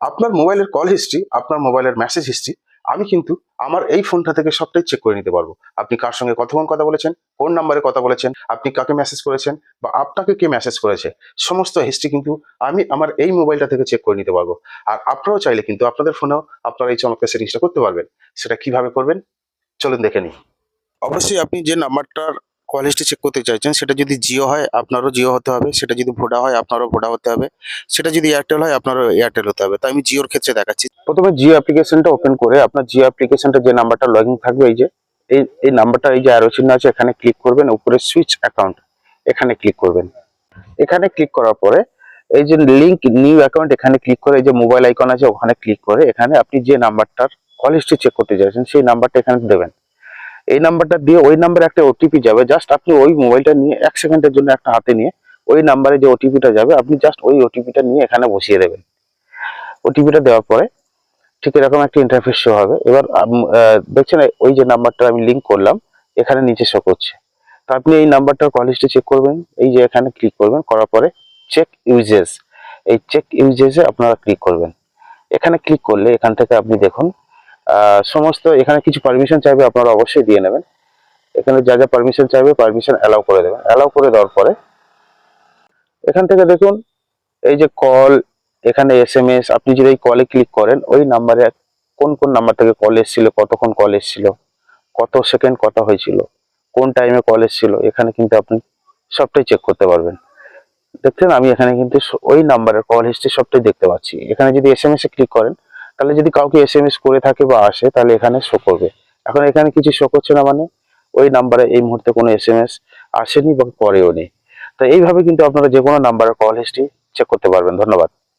আপনার মোবাইলের call history আপনার মোবাইলের মেসেজ হিস্ট্রি আমি কিন্তু আমার এই ফোনটা থেকে সবটাই চেক করে নিতে পারব। আপনি কার সঙ্গে কতক্ষণ কথা বলেছেন? কোন নাম্বারে কথা বলেছেন? আপনি কাকে মেসেজ করেছেন? বা আপনাকে কে মেসেজ করেছে? সমস্ত হিস্ট্রি কিন্তু আমি আমার এই মোবাইলটা থেকে চেক করে নিতে পারব। আর আপনারাও চাইলে কিন্তু আপনাদের ফোনেও আপনারা এই চমৎকার সেটিংসটা করতে পারবেন। সেটা কীভাবে করবেন? চলুন দেখে নিই। অবশ্যই আপনি যে নাম্বারটার কোয়ালিটি চেক করতে চাইছেন, সেটা যদি জিও হয়, আপনারও জিও হতে হবে। সেটা যদি ভোডা হয়, আপনারও ভোডা হতে হবে। সেটা যদি এয়ারটেল হয়, আপনারও এয়ারটেল হতে হবে। তাই আমি জিওর ক্ষেত্রে দেখাচ্ছি। প্রথমে জিও অ্যাপ্লিকেশনটা ওপেন করে, আপনার জিও অ্যাপ্লিকেশনটা যে নাম্বারটা লগ থাকবে, এই যে, এই এই নাম্বারটা এই যে অ্যারো চিহ্ন আছে, এখানে ক্লিক করবেন, উপরে সুইচ অ্যাকাউন্ট এখানে ক্লিক করবেন। এখানে ক্লিক করার পরে, এই যে লিঙ্ক নিউ অ্যাকাউন্ট এখানে ক্লিক করে, এই যে মোবাইল আইকন আছে, ওখানে ক্লিক করে, এখানে আপনি যে নাম্বারটার হিস্ট্রি চেক করতে চাইছেন, সেই নাম্বারটা এখানে দেবেন। এই নাম্বারটা দিয়ে ওই নাম্বারে একটা ওটিপি যাবে। জাস্ট আপনি ওই মোবাইলটা নিয়ে এক সেকেন্ডের জন্য একটা হাতে নিয়ে ওই নাম্বারে যে ওটিপিটা যাবে, আপনি জাস্ট ওই ওটিপিটা নিয়ে এখানে বসিয়ে দেবেন। ওটিপিটা দেওয়ার পরে ঠিক এরকম একটা ইন্টারফেস শো হবে। এবার দেখছেন ওই যে নাম্বারটা আমি লিঙ্ক করলাম, এখানে নিচে শো করছে। তো আপনি এই নাম্বারটার হিস্ট্রি চেক করবেন। এই যে এখানে ক্লিক করবেন, করার পরে চেক ইউজেস এই চেক ইউজেসে আপনারা ক্লিক করবেন। এখানে ক্লিক করলে এখান থেকে আপনি দেখুন সমস্ত এখানে কিছু পারমিশন চাইবে আপনারা অবশ্যই দিয়ে নেবেন। এখানে যা যা পারমিশন চাইবে পারমিশন অ্যালাউ করে দেবেন। অ্যালাউ করে দেওয়ার পরে এখান থেকে দেখুন, এই যে কল এখানে এস এম এস আপনি যদি এই কলে ক্লিক করেন, ওই নাম্বারে কোন কোন নাম্বার থেকে কল এসেছিল, কতক্ষণ কল এসেছিল, কত সেকেন্ড কথা হয়েছিল, কোন টাইমে কল এসেছিল, এখানে কিন্তু আপনি সবটাই চেক করতে পারবেন। দেখছেন, আমি এখানে কিন্তু ওই নাম্বারের কল হিস্ট্রি সবটাই দেখতে পাচ্ছি। এখানে যদি এস এম এস এ ক্লিক করেন তাহলে যদি কাউকে এস এম এস করে থাকে বা আসে, তাহলে এখানে শো করবে। এখন এখানে কিছু শো করছে না মানে? ওই নাম্বারে এই মুহূর্তে কোনো এস এম এস আসেনি বা করেও নেই তো এইভাবে কিন্তু আপনারা যে কোনো নাম্বারের কল হিস্ট্রি চেক করতে পারবেন। ধন্যবাদ।